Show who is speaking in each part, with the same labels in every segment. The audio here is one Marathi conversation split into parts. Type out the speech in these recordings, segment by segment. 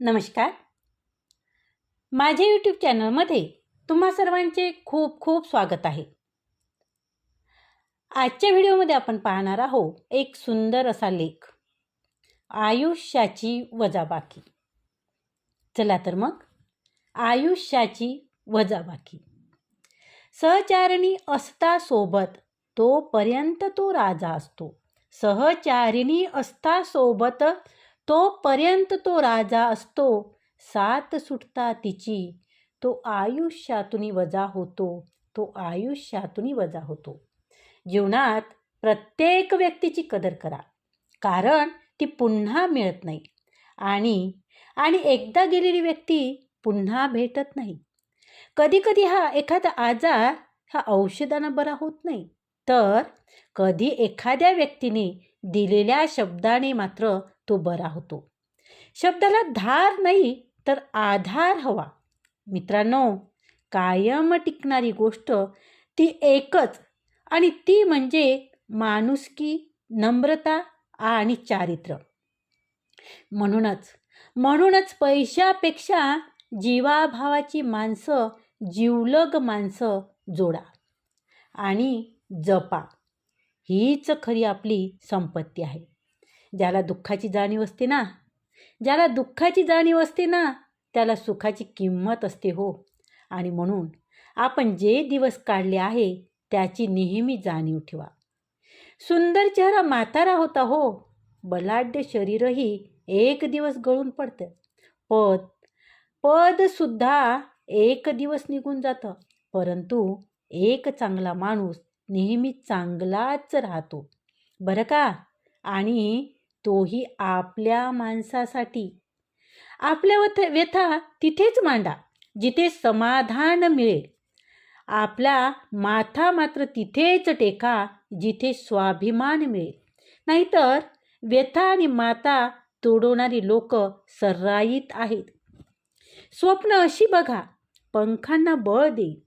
Speaker 1: नमस्कार. माझ्या यूट्यूब चॅनलमध्ये तुम्हा सर्वांचे खूप खूप स्वागत आहे. आजच्या व्हिडिओमध्ये आपण पाहणार आहोत एक सुंदर असा लेख आयुष्याची वजाबाकी. चला तर मग आयुष्याची वजाबाकी. सहचारिणी असता सोबत तोपर्यंत तो राजा असतो. सहचारिणी असता सोबत तोपर्यंत तो राजा असतो सात सुटता तिची. तो आयुष्यातून वजा होतो तो आयुष्यातून वजा होतो. जीवनात प्रत्येक व्यक्तीची कदर करा कारण ती पुन्हा मिळत नाही. आणि आणि एकदा गेलेली व्यक्ती पुन्हा भेटत नाही. कधीकधी हा एखादा आजार हा औषधानं बरा होत नाही. तर कधी एखाद्या व्यक्तीने दिलेल्या शब्दाने मात्र तो बरा होतो. शब्दाला धार नाही तर आधार हवा. मित्रांनो कायम टिकणारी गोष्ट ती एकच आणि ती म्हणजे माणुसकी नम्रता आणि चारित्र्य म्हणूनच म्हणूनच पैशापेक्षा जीवाभावाची माणसं जीवलग माणसं जोडा आणि जपा. हीच खरी आपली संपत्ती आहे. ज्याला दुःखाची जाणीव असते ना ज्याला दुःखाची जाणीव असते ना त्याला सुखाची किंमत असते हो. आणि म्हणून आपण जे दिवस काढले आहे त्याची नेहमी जाणीव ठेवा. सुंदर चेहरा म्हातारा होता हो. बलाढ्य शरीरही एक दिवस गळून पडतं. पद पदसुद्धा एक दिवस निघून जातं. परंतु एक चांगला माणूस नेहमी चांगलाच राहतो. बरं का? आणि तोही आपल्या माणसासाठी. आपल्या वथ व्यथा तिथेच मांडा जिथे समाधान मिळेल. आपला माथा मात्र तिथेच टेका जिथे स्वाभिमान मिळेल. नाहीतर व्यथा आणि माता तोडवणारी लोक सर्राईत आहेत. स्वप्न अशी बघा पंखांना बळ देईल.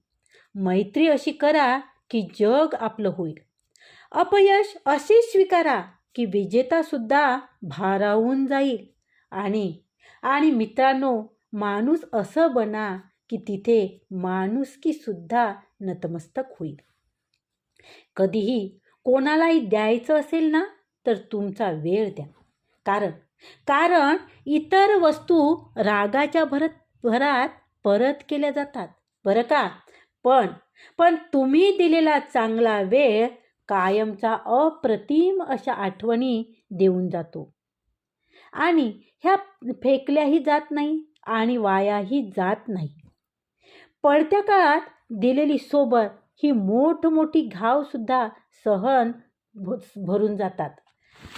Speaker 1: मैत्री अशी करा की जग आपलं होईल. अपयश असे स्वीकारा की विजेतासुद्धा भारावून जाईल. आणि आणि मित्रांनो माणूस असं बना की तिथे माणुसकीसुद्धा नतमस्तक होईल. कधीही कोणालाही द्यायचं असेल ना तर तुमचा वेळ द्या. कारण कारण इतर वस्तू रागाच्या भरत भरात परत केल्या जातात. बरं का? पण पण तुम्ही दिलेला चांगला वेळ कायमचा अप्रतिम अशा आठवणी देऊन जातो. आणि ह्या फेकल्याही जात नाही आणि वायाही जात नाही. पडत्या काळात दिलेली सोबत ही मोठमोठी घावसुद्धा सहन भरून जातात.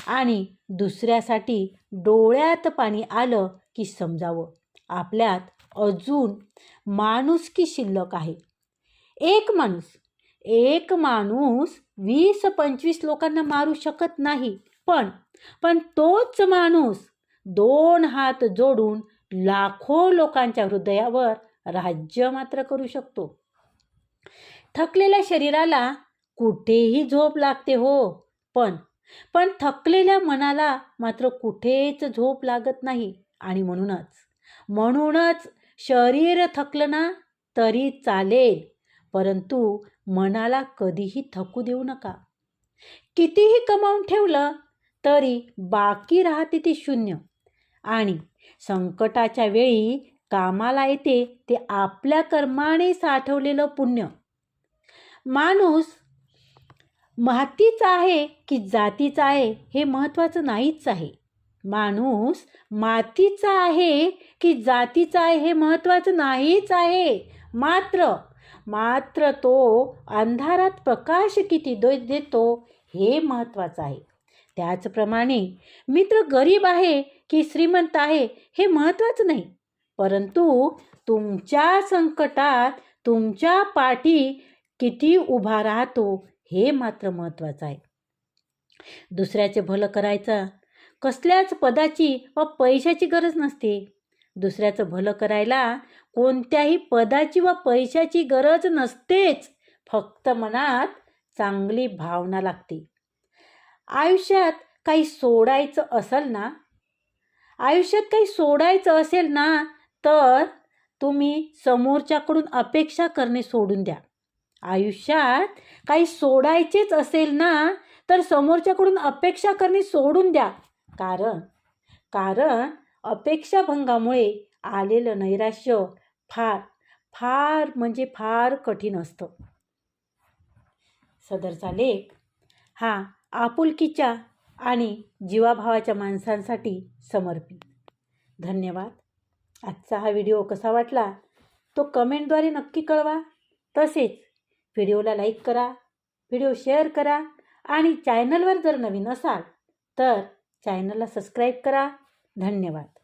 Speaker 1: आणि दुसऱ्यासाठी डोळ्यात पाणी आलं की समजावं. आपल्यात अजून माणुसकी शिल्लक आहे. एक माणूस एक माणूस वीस पंचवीस लोकांना मारू शकत नाही. पण पण तोच माणूस दोन हात जोडून लाखो लोकांच्या हृदयावर राज्य मात्र करू शकतो. थकलेल्या शरीराला कुठेही झोप लागते हो पण पण थकलेल्या मनाला मात्र कुठेच झोप लागत नाही. आणि म्हणूनच म्हणूनच शरीर थकलं ना तरी चालेल. परंतु मनाला कधीही थकू देऊ नका. कितीही कमावून ठेवलं तरी बाकी राहते ते शून्य. आणि संकटाच्या वेळी कामाला येते ते आपल्या कर्माने साठवलेलं पुण्य. माणूस महतीचा आहे की जातीचा आहे हे महत्त्वाचं नाहीच आहे. माणूस मातीचा आहे की जातीचा आहे हे महत्त्वाचं नाहीच आहे. मात्र मात्र तो अंधारात प्रकाश किती देतो हे महत्त्वाचं आहे. त्याचप्रमाणे मित्र गरीब आहे की श्रीमंत आहे हे महत्त्वाचं नाही. परंतु तुमच्या संकटात तुमच्या पाठी किती उभा राहतो हे मात्र महत्त्वाचं आहे. दुसऱ्याचे भलं करायचं कसल्याच पदाची व पैशाची गरज नसते. दुसऱ्याचं भलं करायला कोणत्याही पदाची व पैशाची गरज नसतेच. फक्त मनात चांगली भावना लागते. आयुष्यात काही सोडायचं असेल ना? आयुष्यात काही सोडायचं असेल ना? तर तुम्ही समोरच्याकडून अपेक्षा करणे सोडून द्या. आयुष्यात काही सोडायचेच असेल ना? तर समोरच्याकडून अपेक्षा करणे सोडून द्या. कारण कारण अपेक्षाभंगामुळे आलेलं नैराश्य फार फार म्हणजे फार कठीण असतं. सदरचा लेख हा आपुलकीच्या आणि जीवाभावाच्या माणसांसाठी समर्पित. धन्यवाद. आजचा हा व्हिडिओ कसा वाटला तो कमेंटद्वारे नक्की कळवा. तसेच व्हिडिओला लाईक करा व्हिडिओ शेअर करा आणि चॅनलवर जर नवीन असाल तर चॅनलला सबस्क्राईब करा. धन्यवाद.